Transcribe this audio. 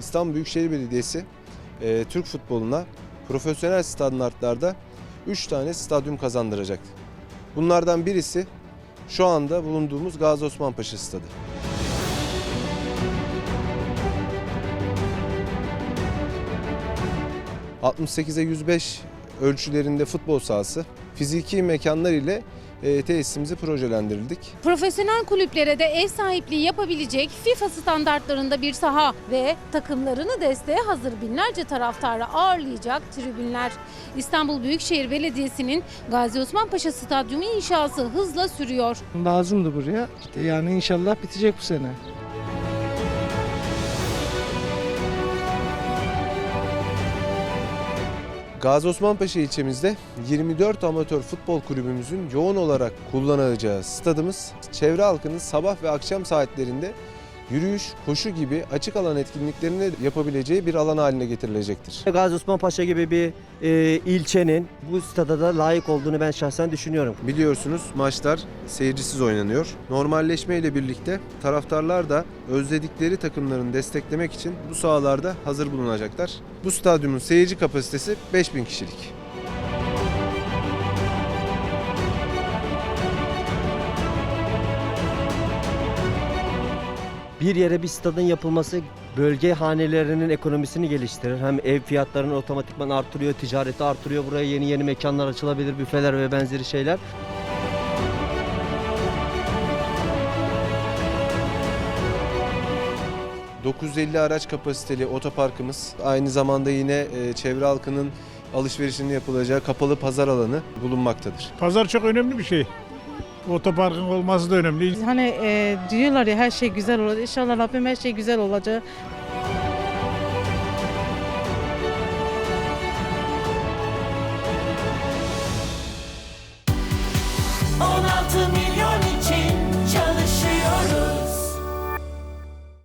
İstanbul Büyükşehir Belediyesi e, Türk futboluna profesyonel standartlarda 3 tane stadyum kazandıracak. Bunlardan birisi şu anda bulunduğumuz Gazi Osman Paşa Stadı. ...68'e 105 ölçülerinde futbol sahası, fiziki mekanlar ile e, tesisimizi projelendirildik. Profesyonel kulüplere de ev sahipliği yapabilecek FIFA standartlarında bir saha ve takımlarını desteğe hazır binlerce taraftarı ağırlayacak tribünler. İstanbul Büyükşehir Belediyesi'nin Gazi Osman Paşa Stadyumu inşası hızla sürüyor. lazımdı buraya. Yani inşallah bitecek bu sene. Gazi Osman ilçemizde 24 amatör futbol kulübümüzün yoğun olarak kullanacağı stadımız çevre halkının sabah ve akşam saatlerinde yürüyüş, koşu gibi açık alan etkinliklerini yapabileceği bir alan haline getirilecektir. Gazi Osman Paşa gibi bir e, ilçenin bu stada da layık olduğunu ben şahsen düşünüyorum. Biliyorsunuz maçlar seyircisiz oynanıyor. Normalleşme ile birlikte taraftarlar da özledikleri takımlarını desteklemek için bu sahalarda hazır bulunacaklar. Bu stadyumun seyirci kapasitesi 5000 kişilik. Bir yere bir stadın yapılması bölge hanelerinin ekonomisini geliştirir. Hem ev fiyatlarını otomatikman artırıyor, ticareti artırıyor. Buraya yeni yeni mekanlar açılabilir, büfeler ve benzeri şeyler. ...950 araç kapasiteli otoparkımız... ...aynı zamanda yine e, çevre halkının alışverişinin yapılacağı kapalı pazar alanı bulunmaktadır. Pazar çok önemli bir şey. Otoparkın olması da önemli. Hani e, diyorlar ya her şey güzel olacak. İnşallah Rabbim her şey güzel olacak.